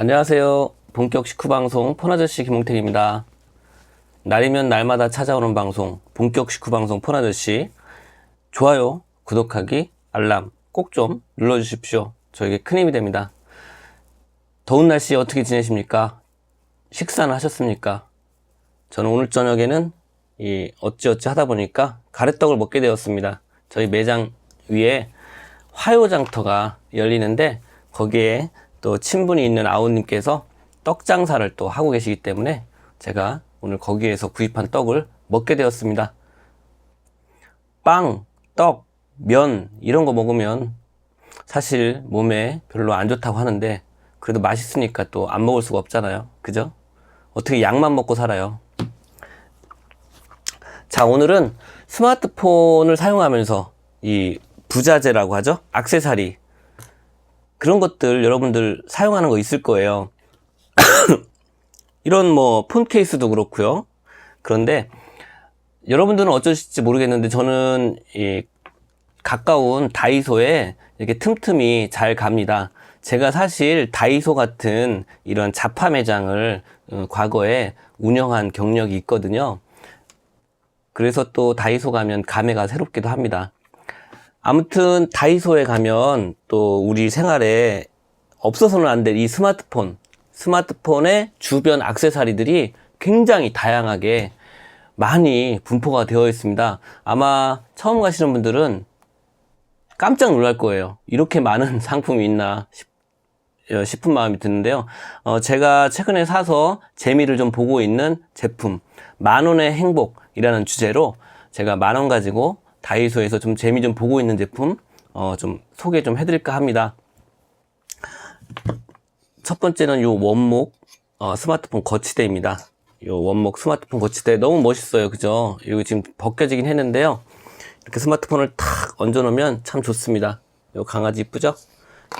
안녕하세요. 본격 식후 방송 폰아저씨 김홍택입니다. 날이면 날마다 찾아오는 방송, 본격 식후 방송 폰아저씨. 좋아요, 구독하기, 알람 꼭 좀 눌러주십시오. 저에게 큰 힘이 됩니다. 더운 날씨 어떻게 지내십니까? 식사는 하셨습니까? 저는 오늘 저녁에는 이 어찌어찌 하다 보니까 가래떡을 먹게 되었습니다. 저희 매장 위에 화요장터가 열리는데 거기에 또 친분이 있는 아우님께서 떡 장사를 또 하고 계시기 때문에 제가 오늘 거기에서 구입한 떡을 먹게 되었습니다. 빵, 떡, 면 이런 거 먹으면 사실 몸에 별로 안 좋다고 하는데 그래도 맛있으니까 또 안 먹을 수가 없잖아요. 그죠? 어떻게 약만 먹고 살아요? 자, 오늘은 스마트폰을 사용하면서 이 부자재라고 하죠? 악세사리. 그런 것들 여러분들 사용하는 거 있을 거예요. 이런 뭐 폰 케이스도 그렇고요. 그런데 여러분들은 어쩌실지 모르겠는데 저는 이 가까운 다이소에 이렇게 틈틈이 잘 갑니다. 제가 사실 다이소 같은 이런 자파 매장을 어, 과거에 운영한 경력이 있거든요. 그래서 또 다이소 가면 감회가 새롭기도 합니다. 아무튼 다이소에 가면 또 우리 생활에 없어서는 안 될 이 스마트폰, 스마트폰의 주변 악세사리들이 굉장히 다양하게 많이 분포가 되어 있습니다. 아마 처음 가시는 분들은 깜짝 놀랄 거예요. 이렇게 많은 상품이 있나 싶, 어, 싶은 마음이 드는데요. 어, 제가 최근에 사서 재미를 좀 보고 있는 제품, 만 원의 행복이라는 주제로 제가 만 원 가지고 다이소에서 좀 재미 좀 보고 있는 제품, 어, 좀 소개 좀 해드릴까 합니다. 첫 번째는 요 원목, 어, 스마트폰 거치대입니다. 요 원목 스마트폰 거치대 너무 멋있어요. 그죠? 여기 지금 벗겨지긴 했는데요. 이렇게 스마트폰을 탁 얹어 놓으면 참 좋습니다. 요 강아지 이쁘죠?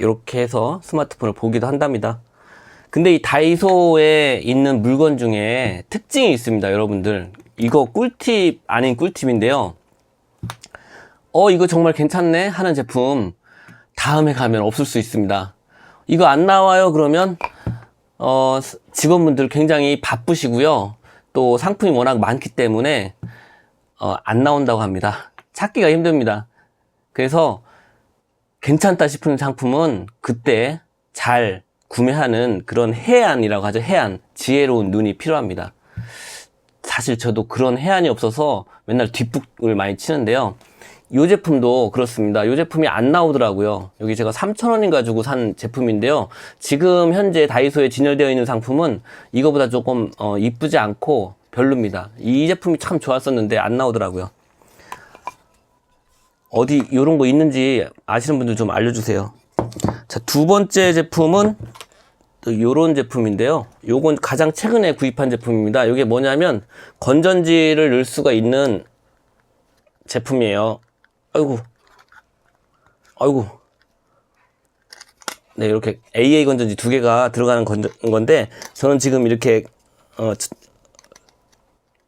이렇게 해서 스마트폰을 보기도 한답니다. 근데 이 다이소에 있는 물건 중에 특징이 있습니다, 여러분들. 이거 꿀팁 아닌 꿀팁인데요. 어, 이거 정말 괜찮네 하는 제품 다음에 가면 없을 수 있습니다. 이거 안 나와요 그러면 어, 직원분들 굉장히 바쁘시고요. 또 상품이 워낙 많기 때문에 어, 안 나온다고 합니다. 찾기가 힘듭니다. 그래서 괜찮다 싶은 상품은 그때 잘 구매하는 그런 해안이라고 하죠. 해안. 지혜로운 눈이 필요합니다. 사실 저도 그런 해안이 없어서 맨날 뒷북을 많이 치는데요. 이 제품도 그렇습니다. 이 제품이 안 나오더라고요. 여기 제가 3,000원인가 주고 산 제품인데요. 지금 현재 다이소에 진열되어 있는 상품은 이거보다 조금 어, 이쁘지 않고 별로입니다. 이 제품이 참 좋았었는데 안 나오더라고요. 어디 이런 거 있는지 아시는 분들 좀 알려주세요. 자, 두 번째 제품은 또 요런 제품인데요. 요건 가장 최근에 구입한 제품입니다. 이게 뭐냐면 건전지를 넣을 수가 있는 제품이에요. 아이고. 아이고. 네, 이렇게 AA 건전지 두 개가 들어가는 건전, 건데 저는 지금 이렇게 어, 치-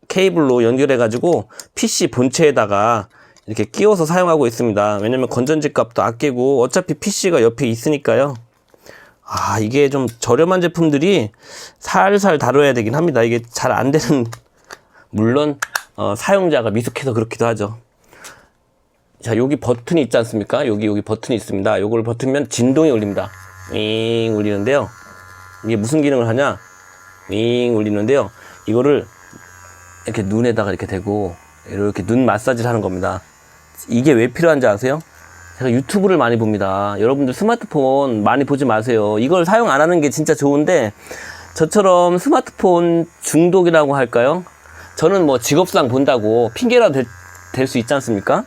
케이블로 연결해 가지고 PC 본체에다가 이렇게 끼워서 사용하고 있습니다. 왜냐면 건전지 값도 아끼고 어차피 PC가 옆에 있으니까요. 아, 이게 좀 저렴한 제품들이 살살 다뤄야 되긴 합니다. 이게 잘 안 되는, 물론, 어, 사용자가 미숙해서 그렇기도 하죠. 자, 여기 버튼이 있지 않습니까? 여기, 여기 버튼이 있습니다. 요걸 버튼면 진동이 울립니다. 윙 울리는데요. 이게 무슨 기능을 하냐? 윙 울리는데요. 이거를 이렇게 눈에다가 이렇게 대고, 이렇게 눈 마사지를 하는 겁니다. 이게 왜 필요한지 아세요? 제가 유튜브를 많이 봅니다. 여러분들 스마트폰 많이 보지 마세요. 이걸 사용 안 하는 게 진짜 좋은데, 저처럼 스마트폰 중독이라고 할까요? 저는 뭐 직업상 본다고 핑계라도 될수 있지 않습니까?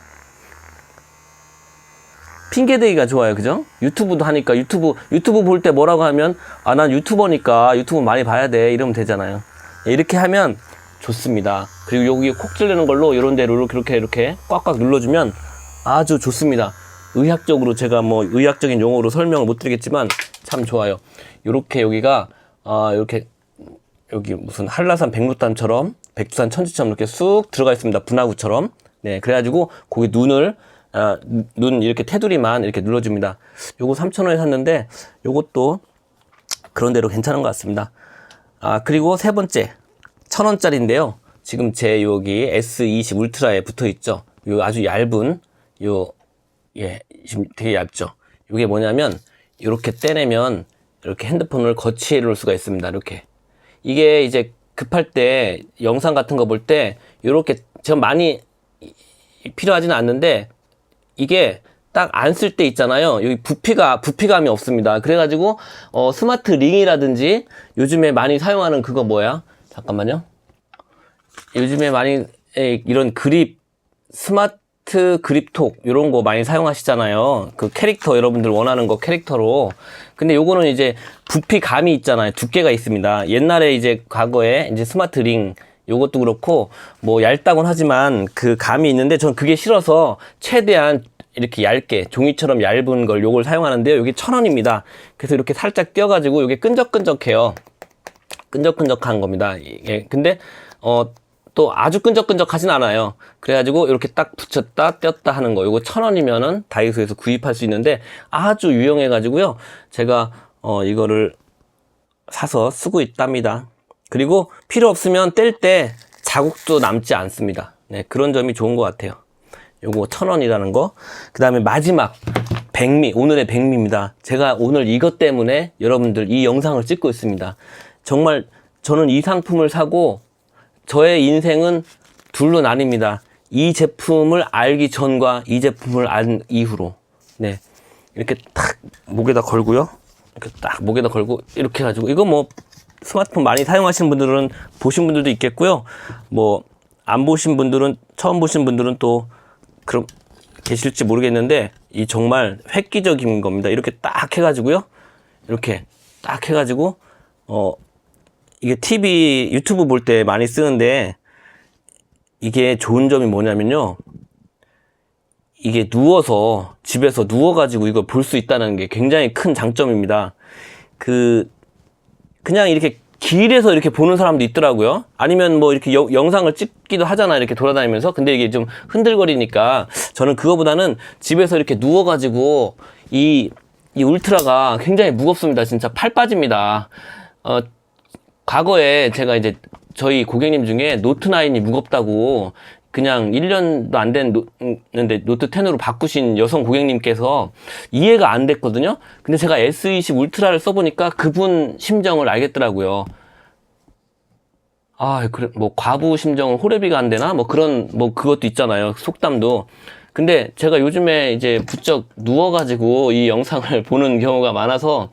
핑계대기가 좋아요. 그죠? 유튜브도 하니까 유튜브, 유튜브 볼 때 뭐라고 하면, 아, 난 유튜버니까 유튜브 많이 봐야 돼. 이러면 되잖아요. 이렇게 하면 좋습니다. 그리고 여기 콕 찌르는 걸로 이런 데로 이렇게, 이렇게, 이렇게 꽉꽉 눌러주면 아주 좋습니다. 의학적으로 제가 뭐 의학적인 용어로 설명을 못 드리겠지만 참 좋아요. 이렇게 여기가, 아, 이렇게 여기 무슨 한라산 백록담처럼 백두산 천지처럼 이렇게 쑥 들어가 있습니다. 분화구처럼. 네, 그래가지고 거기 눈을 아, 눈 이렇게 테두리만 이렇게 눌러줍니다. 요거 3,000원에 샀는데 요것도 그런 대로 괜찮은 것 같습니다. 아, 그리고 세 번째. 천 원짜리인데요. 지금 제 여기 S20 울트라에 붙어 있죠. 요 아주 얇은, 요, 예, 지금 되게 얇죠. 이게 뭐냐면, 이렇게 떼내면, 이렇게 핸드폰을 놓을 수가 있습니다. 이렇게. 이게 이제 급할 때, 영상 같은 거 볼 때, 이렇게, 제가 많이 필요하지는 않는데, 이게 딱 안 쓸 때 있잖아요. 여기 부피가 부피감이 없습니다. 그래가지고 어, 스마트 링이라든지 요즘에 많이 사용하는 그거 뭐야? 잠깐만요. 요즘에 많이 에, 이런 그립 스마트 그립톡 이런 거 많이 사용하시잖아요. 그 캐릭터 여러분들 원하는 거 캐릭터로. 근데 요거는 이제 부피감이 있잖아요. 두께가 있습니다. 옛날에 이제 과거에 이제 스마트 링 요것도 그렇고 뭐 얇다곤 하지만 그 감이 있는데 전 그게 싫어서 최대한 이렇게 얇게 종이처럼 얇은 걸 요걸 사용하는데요. 여기 천 원입니다. 그래서 이렇게 살짝 띄어가지고 이게 끈적끈적해요. 끈적끈적한 겁니다. 이게 근데 어 또 아주 끈적끈적하진 않아요. 그래가지고 이렇게 딱 붙였다 뗐다 하는 거. 요거 천 원이면은 다이소에서 구입할 수 있는데 아주 유용해 가지고요. 제가 어 이거를 사서 쓰고 있답니다. 그리고 필요 없으면 뗄 때 자국도 남지 않습니다. 네, 그런 점이 좋은 것 같아요. 요거 천 원이라는 거. 그 다음에 마지막 백미, 오늘의 백미입니다. 제가 오늘 이것 때문에 여러분들 이 영상을 찍고 있습니다. 정말 저는 이 상품을 사고 저의 인생은 둘로 나뉩니다. 이 제품을 알기 전과 이 제품을 안 이후로. 네. 이렇게 딱 목에다 걸고요. 이렇게 딱 목에다 걸고 이렇게 해가지고 이거 뭐 스마트폰 많이 사용하시는 분들은 보신 분들도 있겠고요. 뭐 안 보신 분들은 처음 보신 분들은 또 그럼 계실지 모르겠는데 이 정말 획기적인 겁니다. 이렇게 딱 해가지고요. 이렇게 딱 해가지고 어 이게 TV 유튜브 볼 때 많이 쓰는데 이게 좋은 점이 뭐냐면요. 이게 누워서 집에서 누워가지고 이걸 볼 수 있다는 게 굉장히 큰 장점입니다. 그 그냥 이렇게 길에서 이렇게 보는 사람도 있더라고요. 아니면 뭐 이렇게 여- 영상을 찍기도 하잖아. 이렇게 돌아다니면서. 근데 이게 좀 흔들거리니까 저는 그거보다는 집에서 이렇게 누워가지고 이, 이 울트라가 굉장히 무겁습니다. 진짜 팔 빠집니다. 어, 과거에 제가 이제 저희 고객님 중에 노트9이 무겁다고 그냥 1년도 안 됐는데 노트 10으로 바꾸신 여성 고객님께서 이해가 안 됐거든요. 근데 제가 S20 울트라를 써보니까 그분 심정을 알겠더라고요. 아, 그래, 뭐, 과부 심정은 호래비가 안 되나? 뭐 그런, 뭐 그것도 있잖아요. 속담도. 근데 제가 요즘에 이제 부쩍 누워가지고 이 영상을 보는 경우가 많아서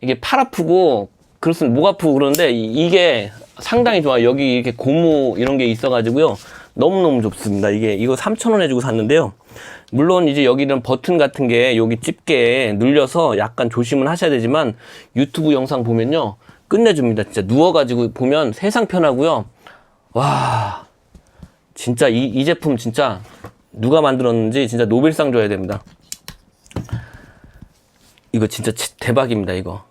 이게 팔 아프고, 그렇으면 목 아프고 그러는데 이- 이게 상당히 좋아요. 여기 이렇게 고무 이런 게 있어가지고요. 너무너무 좋습니다. 이게, 이거 3,000원 해주고 샀는데요. 물론 이제 여기는 버튼 같은 게 여기 집게에 눌려서 약간 조심은 하셔야 되지만 유튜브 영상 보면요. 끝내줍니다. 진짜 누워가지고 보면 세상 편하고요. 와, 진짜 이, 이 제품 진짜 누가 만들었는지 진짜 노벨상 줘야 됩니다. 이거 진짜 치- 대박입니다, 이거.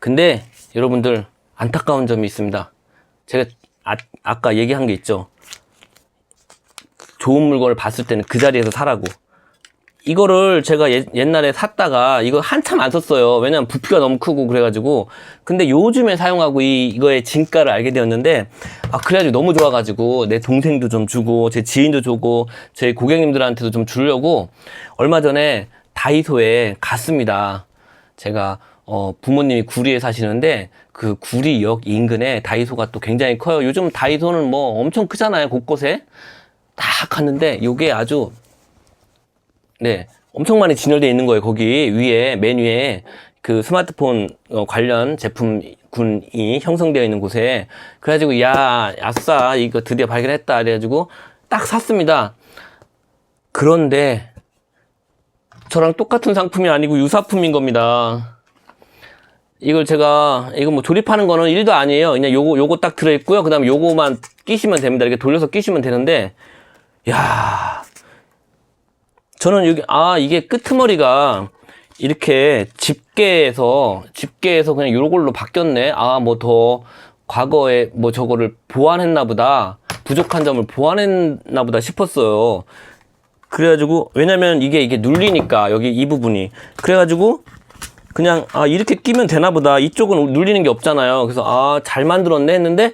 근데 여러분들 안타까운 점이 있습니다. 제가 아, 아까 얘기한 게 있죠. 좋은 물건을 봤을 때는 그 자리에서 사라고. 이거를 제가 예- 옛날에 샀다가 이거 한참 안 썼어요. 왜냐면 부피가 너무 크고 그래가지고. 근데 요즘에 사용하고 이, 이거의 진가를 알게 되었는데, 아, 그래가지고 너무 좋아가지고 내 동생도 좀 주고, 제 지인도 주고, 제 고객님들한테도 좀 주려고 얼마 전에 다이소에 갔습니다. 제가 어, 부모님이 구리에 사시는데 그 구리역 인근에 다이소가 또 굉장히 커요. 요즘 다이소는 뭐 엄청 크잖아요. 곳곳에. 딱 갔는데 요게 아주 네, 엄청 많이 진열되어 있는 거예요. 거기 위에 메뉴에 그 스마트폰 어, 관련 제품군이 형성되어 있는 곳에 그래가지고 야 아싸 이거 드디어 발견했다 그래가지고 딱 샀습니다. 그런데 저랑 똑같은 상품이 아니고 유사품인 겁니다. 이걸 제가 이거 뭐 조립하는 거는 일도 아니에요. 그냥 요거 요거 딱 들어 있고요. 그다음에 요거만 끼시면 됩니다. 이렇게 돌려서 끼시면 되는데 야 저는 여기 아 이게 끄트머리가 이렇게 집게에서 집게에서 그냥 요걸로 바뀌었네. 아 뭐 더 과거에 뭐 저거를 보완했나 보다. 부족한 점을 보완했나 보다 싶었어요. 그래가지고 왜냐면 이게 이게 눌리니까 여기 이 부분이 그래가지고 그냥 아 이렇게 끼면 되나 보다 이쪽은 눌리는 게 없잖아요 그래서 아 잘 만들었네 했는데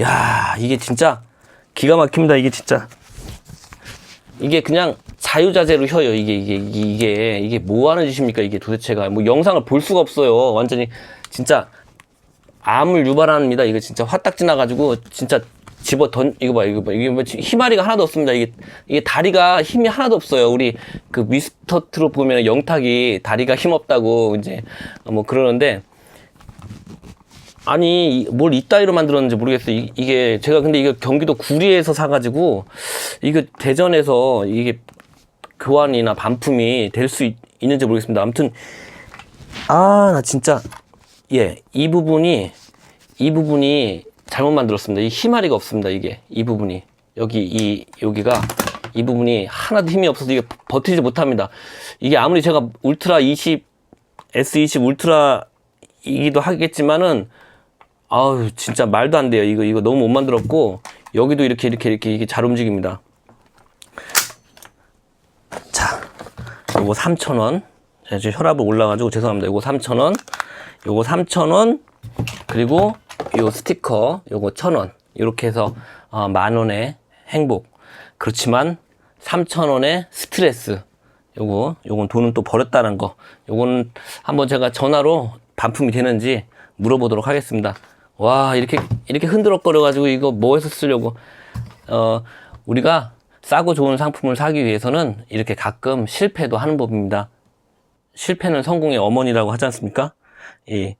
야 이게 진짜 기가 막힙니다 이게 진짜 이게 그냥 자유자재로 혀요. 이게 이게 이게 이게 뭐 하는 짓입니까? 이게 도대체가. 뭐 영상을 볼 수가 없어요. 완전히 진짜 암을 유발합니다. 이거 진짜 화딱 지 나가지고 진짜 집어 던 이거 봐 이거 봐. 이게 뭐 지- 희마리가 하나도 없습니다. 이게 이게 다리가 힘이 하나도 없어요. 우리 그 미스터 트롯 보면 영탁이 다리가 힘 없다고 이제 뭐 그러는데 아니 이- 뭘 이따위로 만들었는지 모르겠어요. 이, 이게 제가 근데 이거 경기도 구리에서 사가지고 이거 대전에서 이게 교환이나 반품이 될 수 있는지 모르겠습니다. 아무튼 아 나 진짜. 예 이 부분이 이 부분이 잘못 만들었습니다. 이 희마리가 없습니다 이게. 이 부분이. 여기 이 여기가. 이 부분이 하나도 힘이 없어서 이게 버티지 못합니다. 이게 아무리 제가 울트라 20 S20 울트라 이기도 하겠지만은 아우 진짜 말도 안 돼요. 이거 이거 너무 못 만들었고 여기도 이렇게 이렇게 이렇게 이게 잘 움직입니다. 자 요거 3,000원. 제가 지금 혈압이 올라가지고 죄송합니다. 요거 3,000원. 요거 3,000원. 그리고 요 스티커 요거 1,000원. 이렇게 해서 어, 만 원의 행복. 그렇지만 3,000원의 스트레스. 요거 요건 돈은 또 버렸다는 거. 요건 한번 제가 전화로 반품이 되는지 물어보도록 하겠습니다 와 이렇게 이렇게 흔들어거려 가지고 이거 뭐해서 쓰려고. 어 우리가 싸고 좋은 상품을 사기 위해서는 이렇게 가끔 실패도 하는 법입니다. 실패는 성공의 어머니라고 하지 않습니까? 예.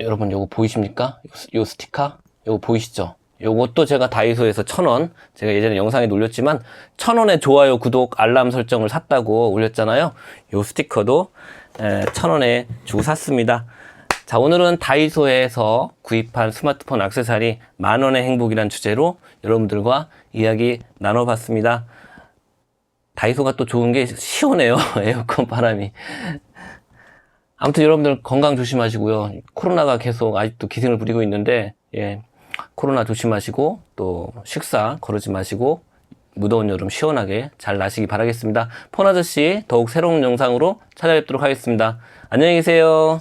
여러분 요거 보이십니까? 요, 요 스티커? 요거 보이시죠? 요것도 제가 다이소에서 천 원, 제가 예전에 영상에 올렸지만 천 원에 좋아요, 구독, 알람 설정을 샀다고 올렸잖아요. 요 스티커도 에, 천 원에 주고 샀습니다. 자, 오늘은 다이소에서 구입한 스마트폰 액세서리 만 원의 행복이란 주제로 여러분들과 이야기 나눠봤습니다. 다이소가 또 좋은 게 시원해요. 에어컨 바람이. 아무튼 여러분들 건강 조심하시고요. 코로나가 계속 아직도 기승을 부리고 있는데, 예. 코로나 조심하시고, 또 식사 거르지 마시고, 무더운 여름 시원하게 잘 나시기 바라겠습니다. 폰 아저씨 더욱 새로운 영상으로 찾아뵙도록 하겠습니다. 안녕히 계세요.